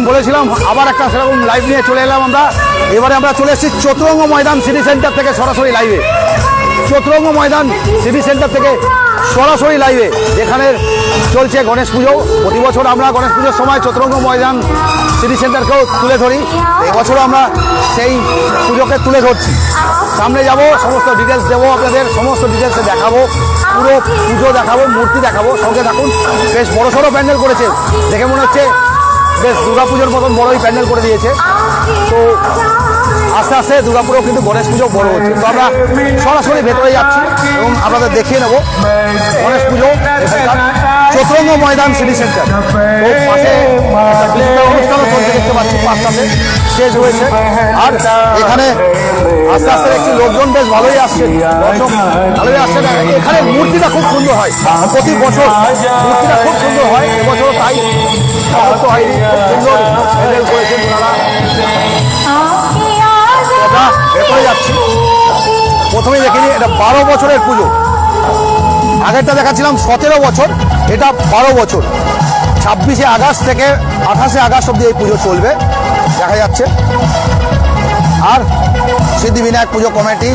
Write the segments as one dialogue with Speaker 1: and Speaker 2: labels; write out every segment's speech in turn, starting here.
Speaker 1: যেমন বলেছিলাম, আবার একটা সেরকম লাইভ নিয়ে চলে এলাম আমরা। এবারে আমরা চলে এসেছি চতুরঙ্গ ময়দান সিটি সেন্টার থেকে সরাসরি লাইভে চতুরঙ্গ ময়দান সিটি সেন্টার থেকে সরাসরি লাইভে যেখানে চলছে গণেশ পুজো। প্রতি বছর আমরা গণেশ পুজোর সময় চতুরঙ্গ ময়দান সিটি সেন্টারকেও তুলে ধরি। এবছরও আমরা সেই পুজোকে তুলে ধরছি। সামনে যাব, সমস্ত ডিটেলস দেবো আপনাদের, সমস্ত ডিটেলসে দেখাবো। পুরো পুজো দেখাবো, মূর্তি দেখাবো। সঙ্গে থাকুন। বেশ বড় সড়ো প্যান্ডেল করেছে। দেখে মনে হচ্ছে বেশ, দুর্গাপুজোর মতন বড়ই প্যান্ডেল করে দিয়েছে। তো আস্তে আস্তে দুর্গাপুরেও কিন্তু গণেশ পুজো বড় হচ্ছে। তো আমরা সরাসরি ভেতরে যাচ্ছি এবং আপনাদের দেখিয়ে নেব গণেশ পুজো চতুরঙ্গ ময়দান সিটি সেন্টার। তো পাশে অনুষ্ঠানও চলছে, দেখতে পাচ্ছি পাঁচটাতে। স্টেজ হয়েছে। আর এখানে আস্তে আস্তে দেখছি লোকজন বেশ ভালোই আসছে। ভালোই আসছে। এখানে মূর্তিটা খুব সুন্দর হয়। প্রতি বছর মূর্তিটা খুব সুন্দর হয়। এবছরও তাই হয়নি। প্রথমেই দেখিনি, এটা বারো বছরের পুজো। আগেরটা দেখাচ্ছিলাম সতেরো বছর, এটা বারো বছর। ছাব্বিশে আগস্ট থেকে আঠাশে আগস্ট অব্দি এই পুজো চলবে। দেখা যাচ্ছে। আর সিদ্ধিবিনায়ক পুজো committee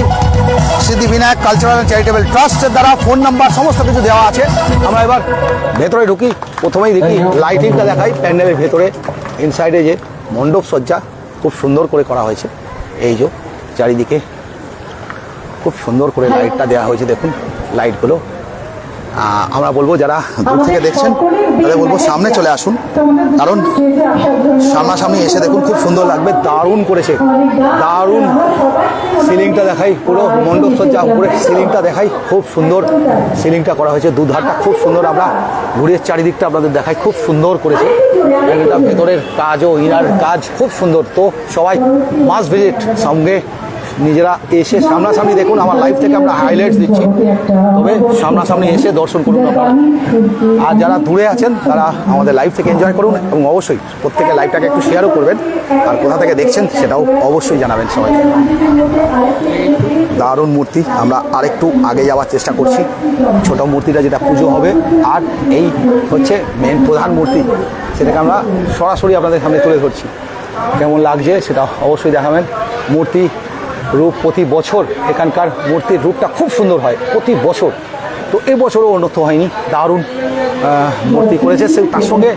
Speaker 1: Siddhivinayak cultural and charitable ট্রাস্টের দ্বারা ফোন নাম্বার সমস্ত কিছু দেওয়া আছে। আমরা এবার ভেতরে ঢুকি প্রথমেই দেখি লাইটিংটা দেখাই প্যান্ডেলের ভেতরে। ইনসাইডে যে মণ্ডপ সজ্জা খুব সুন্দর করে করা হয়েছে। এই যে চারিদিকে খুব সুন্দর করে লাইটটা দেওয়া হয়েছে দেখুন লাইটগুলো আমরা বলব যারা দূর থেকে দেখছেন তাদের বলব সামনে চলে আসুন। কারণ সামনাসামনি এসে দেখুন খুব সুন্দর লাগবে দারুণ করেছে। দারুণ সিলিংটা দেখাই পুরো মণ্ডপ সজ্জা উপরে সিলিংটা দেখাই খুব সুন্দর সিলিংটা করা হয়েছে দুধারটা খুব সুন্দর আমরা ঘুরের চারিদিকটা আপনাদের দেখাই খুব সুন্দর করেছে। ভেতরের কাজও ইনার কাজ খুব সুন্দর। তো সবাই মাস ভিজিট সঙ্গে নিজেরা এসে সামনাসামনি দেখুন, আমার লাইভ থেকে আমরা হাইলাইটস দিচ্ছি। তবে সামনাসামনি এসে দর্শন করুন আপনারা। আর যারা দূরে আছেন, তারা আমাদের লাইভ থেকে এনজয় করুন এবং অবশ্যই প্রত্যেকে লাইভটাকে একটু শেয়ারও করবেন। আর কোথা থেকে দেখছেন, সেটাও অবশ্যই জানাবেন সবাইকে দারুণ মূর্তি, আমরা আরেকটু আগে যাওয়ার চেষ্টা করছি। ছোট মূর্তিটা যেটা পুজো হবে, আর এই হচ্ছে মেন প্রধান মূর্তি, সেটাকে আমরা সরাসরি আপনাদের সামনে তুলে ধরছি। কেমন লাগছে সেটা অবশ্যই দেখাবেন মূর্তি রূপ প্রতি বছর এখানকার মূর্তির রূপটা খুব সুন্দর হয় প্রতি বছর। তো এবছরও উন্নত হয়নি দারুণ মূর্তি করেছে। সে তার সঙ্গে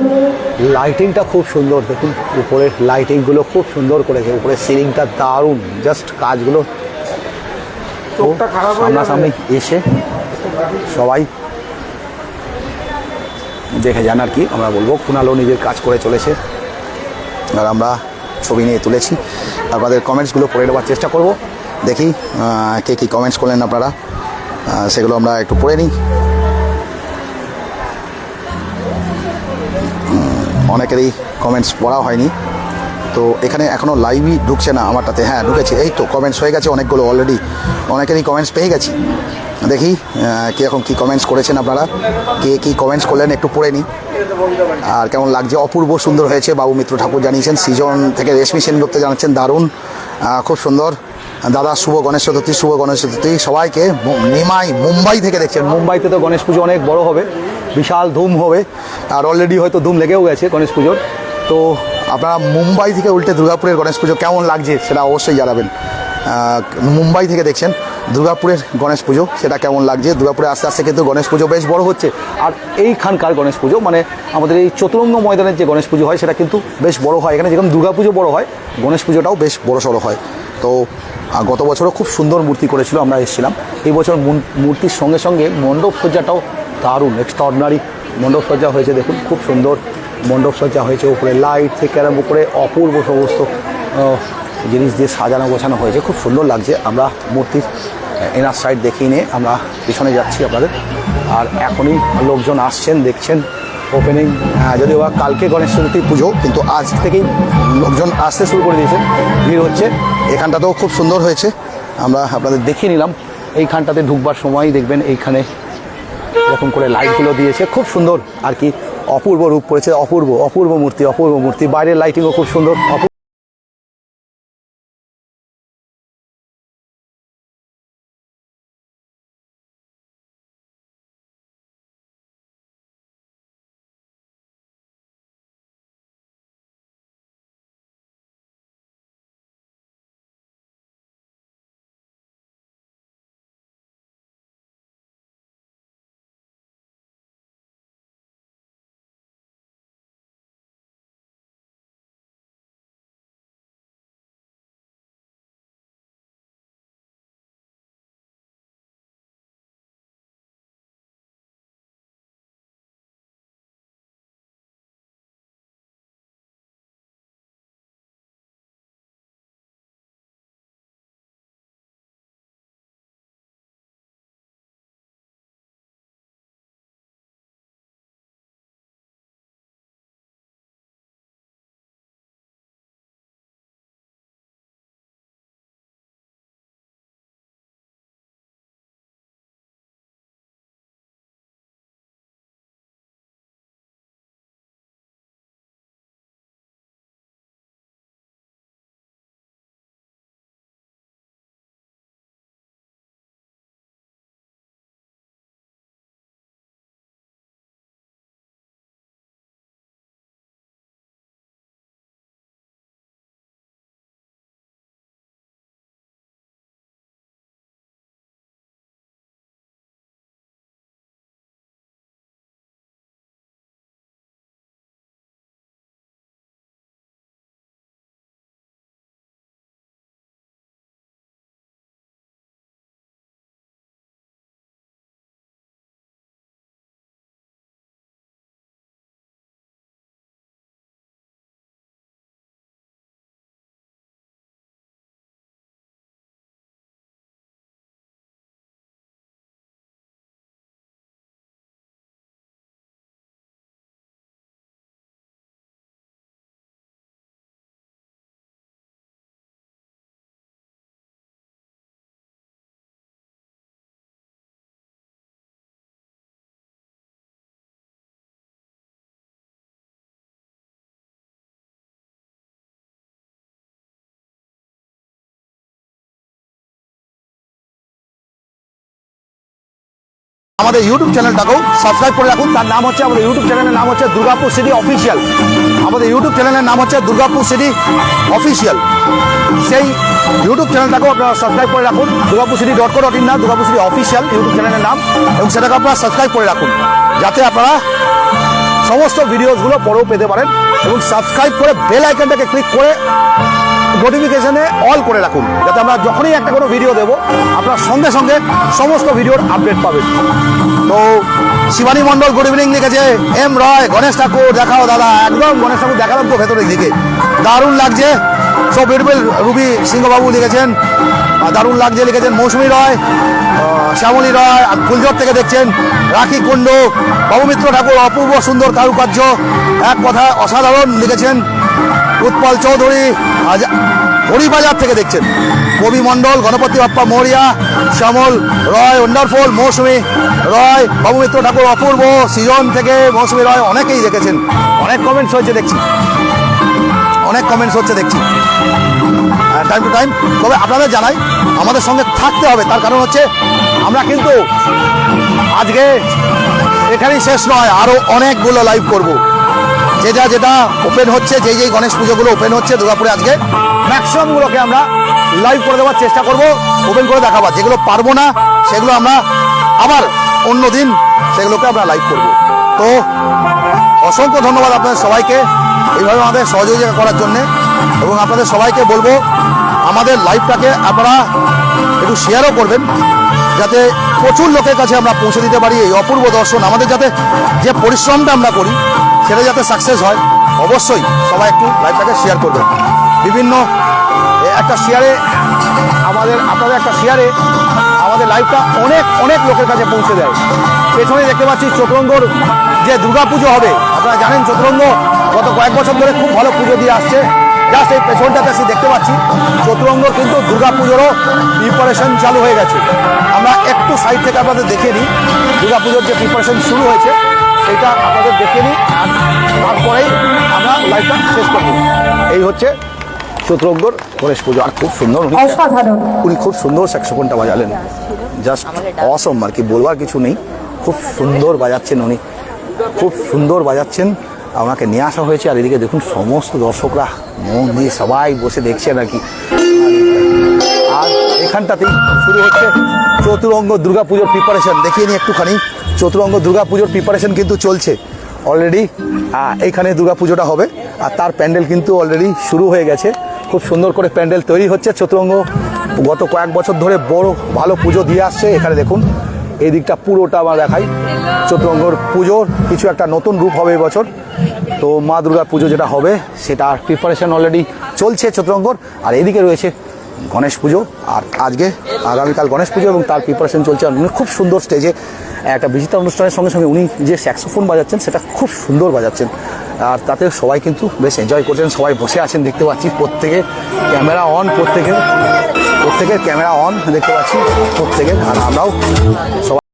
Speaker 1: লাইটিংটা খুব সুন্দর দেখুন উপরের লাইটিংগুলো খুব সুন্দর করেছে উপরের সিলিংটা দারুণ জাস্ট কাজগুলো তো সামনাসামনি এসে সবাই দেখে যান আর কি আমরা বলব কুণালও নিজের কাজ করে চলেছে। আর আমরা ছবি নিয়ে তুলেছি। আপনাদের কমেন্টসগুলো পড়ে নেওয়ার চেষ্টা করব। দেখি কে কী কমেন্টস করলেন আপনারা। সেগুলো আমরা একটু পড়ে নিই। অনেকেরই কমেন্টস পড়া হয়নি। তো এখানে এখনও লাইভই ঢুকছে না আমারটাতে। হ্যাঁ ঢুকেছে। এই তো কমেন্টস হয়ে গেছে অনেকগুলো অলরেডি অনেকেরই কমেন্টস পেয়ে গেছি। দেখি কীরকম কী কমেন্টস করেছেন আপনারা? কে কী কমেন্টস করলেন একটু পড়ে নিই। আর কেমন লাগছে? অপূর্ব সুন্দর হয়েছে বাবু মিত্র ঠাকুর জানিয়েছেন। সৃজন থেকে রেশমি সেনগুপ্ত জানাচ্ছেন, দারুণ। খুব সুন্দর। দাদা, শুভ গণেশ চতুর্থী, শুভ গণেশ চতুর্থী। সবাইকে নিমাই, মুম্বাই থেকে দেখছেন। মুম্বাইতে তো গণেশ পুজো অনেক বড় হবে, বিশাল ধুম হবে। আর অলরেডি হয়তো ধুম লেগেও গেছে গণেশ পুজোর। তো আপনারা মুম্বাই থেকে উল্টে দুর্গাপুরের গণেশ পুজো কেমন লাগছে সেটা অবশ্যই জানাবেন। মুম্বাই থেকে দেখছেন। দুর্গাপুরের গণেশ পুজো, সেটা কেমন লাগছে? দুর্গাপুরে আস্তে আস্তে কিন্তু গণেশ পুজো বেশ বড় হচ্ছে। আর এইখানকার গণেশ পুজো মানে আমাদের এই চতুরঙ্গ ময়দানের যে গণেশ পুজো হয়, সেটা কিন্তু বেশ বড় হয়। এখানে যেরকম দুর্গা পুজো বড় হয়, গণেশ পুজোটাও বেশ বড় সড়ো হয়। তো গত বছরও খুব সুন্দর মূর্তি করেছিল, আমরা এসেছিলাম। এই বছর মূর্তির সঙ্গে সঙ্গে মণ্ডপ সজ্জাটাও দারুণ এক্সট্রাঅর্ডিনারি মণ্ডপ সজ্জা হয়েছে। দেখুন, খুব সুন্দর মণ্ডপ সজ্জা হয়েছে। উপরে লাইট থেকে আরম্ভ করে অপূর্ব সমস্ত জিনিস দিয়ে সাজানো গোছানো হয়েছে। খুব সুন্দর লাগছে। আমরা মূর্তির এনার সাইড দেখিয়ে নিয়ে আমরা পিছনে যাচ্ছি আপনাদের। আর এখনই লোকজন আসছেন, দেখছেন ওপেনিং যদিও বা কালকে গণেশ চতুর্থী পুজো, কিন্তু আজ থেকেই লোকজন আসতে শুরু করে দিয়েছেন ভিড় হচ্ছে। এখানটাতেও খুব সুন্দর হয়েছে। আমরা আপনাদের দেখিয়ে নিলাম। এইখানটাতে ঢুকবার সময় দেখবেন এইখানে এরকম করে লাইটগুলো দিয়েছে। খুব সুন্দর। আর কি অপূর্ব রূপ করেছে। অপূর্ব অপূর্ব মূর্তি অপূর্ব মূর্তি। বাইরের লাইটিংও খুব সুন্দর। আমাদের ইউটিউব চ্যানেলটাকেও সাবস্ক্রাইব করে রাখুন। তার নাম হচ্ছে, আমাদের ইউটিউব চ্যানেলের নাম হচ্ছে দুর্গাপুর সিটি অফিসিয়াল আমাদের ইউটিউব চ্যানেলের নাম হচ্ছে দুর্গাপুর সিটি অফিসিয়াল সেই ইউটিউব চ্যানেলটাকেও আপনারা সাবস্ক্রাইব করে রাখুন। Durgapur city dot co dot in না, দুর্গাপুর সিটি অফিসিয়াল ইউটিউব চ্যানেলের নাম। এবং সেটাকে আপনারা সাবস্ক্রাইব করে রাখুন। যাতে আপনারা সমস্ত ভিডিওসগুলো পরেও পেতে পারেন। এবং সাবস্ক্রাইব করে বেল আইকনটাকে ক্লিক করে নোটিফিকেশনে অল করে রাখুন। যাতে আমরা যখনই একটা কোনো ভিডিও দেবো, আপনার সঙ্গে সঙ্গে সমস্ত ভিডিওর আপডেট পাবেন। তো শিবানী মণ্ডল গুড ইভিনিং লিখেছে এম রয় গণেশ ঠাকুর, দেখাও দাদা। একদম গণেশ ঠাকুর দেখালাম তো ভেতরের দিকে। দারুণ লাগছে। সো বিউটিফুল রুবি সিংহবাবু লিখেছেন দারুণ লাগছে লিখেছেন, মৌসুমী রয় শ্যামলী রয় ফুলঝর থেকে দেখছেন, রাখি কুণ্ড, বাবুমিত্র ঠাকুর, অপূর্ব সুন্দর কারুকার্য, এক কথা অসাধারণ লিখেছেন। উৎপল চৌধুরী আজ হরিবাজার থেকে দেখছেন। কবি মণ্ডল, গণপতি বাপ্পা মৌরিয়া, শ্যামল রয় ওন্ডারফুল মৌসুমী রয়, বাবুমিত্র ঠাকুর অপূর্ব, সৃজন থেকে মৌসুমী রয় অনেকেই দেখেছেন। অনেক কমেন্টস হয়েছে দেখছি। অনেক কমেন্টস হচ্ছে দেখছি। টাইম টু টাইম তবে আপনাদের জানাই, আমাদের সঙ্গে থাকতে হবে। তার কারণ হচ্ছে, আমরা কিন্তু আজকে এখানেই শেষ নয় আরও অনেকগুলো লাইভ করব। যেটা যেটা ওপেন হচ্ছে, যেই যেই গণেশ পুজোগুলো ওপেন হচ্ছে দুর্গাপুরে আজকে ম্যাক্সিমামগুলোকে আমরা লাইভ করে দেওয়ার চেষ্টা করব ওপেন করে দেখাবার। যেগুলো পারব না, সেগুলো আমরা আবার অন্য দিন সেগুলোকে আমরা লাইভ করব। তো, অসংখ্য ধন্যবাদ আপনাদের সবাইকে এইভাবে আমাদের সহযোগিতা করার জন্যে। এবং আপনাদের সবাইকে বলব, আমাদের লাইভটাকে আপনারা একটু শেয়ারও করবেন, যাতে প্রচুর লোকের কাছে আমরা পৌঁছে দিতে পারি এই অপূর্ব দর্শন। আমাদের যাতে যে পরিশ্রমটা আমরা করি সেটা যাতে সাকসেস হয়? অবশ্যই সবাই একটু লাইভটাকে শেয়ার করবেন। বিভিন্ন একটা শেয়ারে আমাদের, আপনাদের একটা শেয়ারে আমাদের লাইভটা অনেক অনেক লোকের কাছে পৌঁছে দেয়। পেছনে দেখতে পাচ্ছি চতুরঙ্গর যে দুর্গা পুজো হবে, আপনারা জানেন চতুরঙ্গ গত কয়েক বছর ধরে খুব ভালো পুজো দিয়ে আসছে। জাস্ট এই পেছনটাতে আসি, দেখতে পাচ্ছি চতুরঙ্গ কিন্তু দুর্গা পুজোরও প্রিপারেশন চালু হয়ে গেছে। আমরা একটু সাইড থেকে আপনাদের দেখে নিই দুর্গা পুজোর যে প্রিপারেশন শুরু হয়েছে সেটা আপনাদের দেখে নিই আর তারপরেই আমরা লাইভটা শেষ করব। এই হচ্ছে চতুরঙ্গর গণেশ পুজো। আর খুব সুন্দর উনি উনি খুব সুন্দর স্যাক্সোফোনটা বাজালেন। জাস্ট অসম আর কি বলবার কিছু নেই। খুব সুন্দর বাজাচ্ছেন উনি। খুব সুন্দর বাজাচ্ছেন। আমাকে নিয়ে আসা হয়েছে আর এদিকে দেখুন সমস্ত দর্শকরা মন দিয়ে সবাই বসে দেখছেন আর কি। আর এখানটাতেই শুরু হচ্ছে চতুরঙ্গ দুর্গা পুজোর প্রিপারেশন দেখিয়ে নিই একটুখানি। চতুরঙ্গ দুর্গা পুজোর প্রিপারেশন কিন্তু চলছে অলরেডি এইখানে দুর্গা পুজোটা হবে। আর তার প্যান্ডেল কিন্তু অলরেডি শুরু হয়ে গেছে। খুব সুন্দর করে প্যান্ডেল তৈরি হচ্ছে। চতুরঙ্গ গত কয়েক বছর ধরে বড় ভালো পুজো দিয়ে আসছে। এখানে দেখুন, এই দিকটা পুরোটা আমরা দেখাই। চতুরঙ্গর পুজোর কিছু একটা নতুন রূপ হবে এবছর তো মা দুর্গার পুজো যেটা হবে, সেটার প্রিপারেশন অলরেডি চলছে চতুরঙ্গর। আর এদিকে রয়েছে গণেশ পুজো আর আজকে আগামীকাল গণেশ পুজো এবং তার প্রিপারেশন চলছে। আর উনি খুব সুন্দর স্টেজে একটা বিচিত্র অনুষ্ঠানের সঙ্গে সঙ্গে উনি যে স্যাক্সোফোন বাজাচ্ছেন, সেটা খুব সুন্দর বাজাচ্ছেন। আর তাতে সবাই কিন্তু বেশ এনজয় করছেন। সবাই বসে আছেন, দেখতে পাচ্ছি প্রত্যেকে ক্যামেরা অন প্রত্যেকের প্রত্যেকের ক্যামেরা অন দেখতে পাচ্ছি প্রত্যেকের আর আমরাও সবাই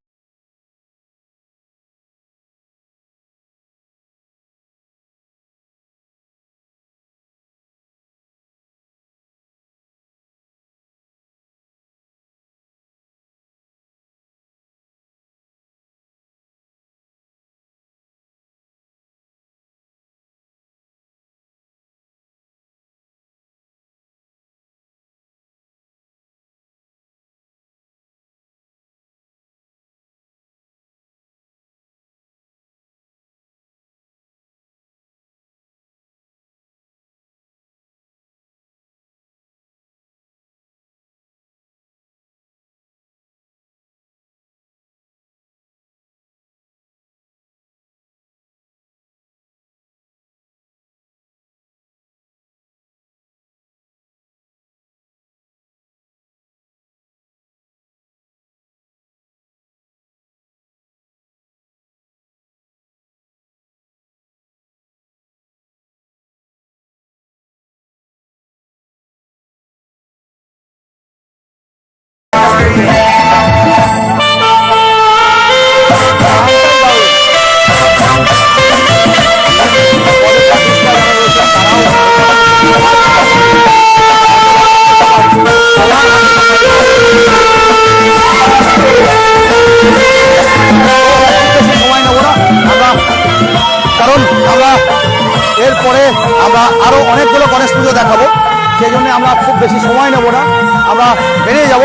Speaker 1: খুব বেশি সময় নেব না। আমরা বেরিয়ে যাব।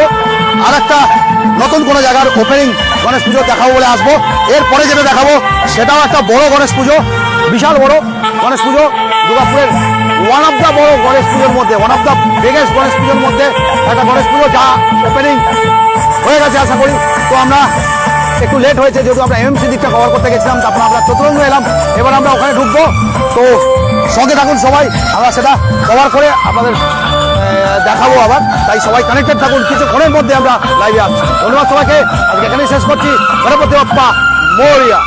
Speaker 1: আর একটা নতুন কোনো জায়গার ওপেনিং গণেশ পুজো দেখাবো বলে আসব। এরপরে যেটা দেখাবো, সেটাও একটা বড় গণেশ পুজো, বিশাল বড় গণেশ পুজো। দুর্গাপুরের ওয়ান অফ দ্য বড় গণেশ পুজোর মধ্যে one of the biggest Ganesh পুজোর মধ্যে একটা গণেশ পুজো যা ওপেনিং হয়ে গেছে আশা করি। তো আমরা একটু লেট হয়েছে, যেহেতু আমরা এমএমসি দিকটা কভার করতে গেছিলাম, তারপর আমরা চতুরঙ্গ এলাম। এবার আমরা ওখানে ঢুকবো। তো সঙ্গে থাকুন সবাই। আমরা সেটা কভার করে আপনাদের দেখাবো আবার। তাই সবাই কানেক্টেড থাকুন। কিছুক্ষণের মধ্যে আমরা লাইভে আসছি। ধন্যবাদ সবাইকে। আজকে এখানেই শেষ করছি। গণপতি বাপ্পা, মরিয়া।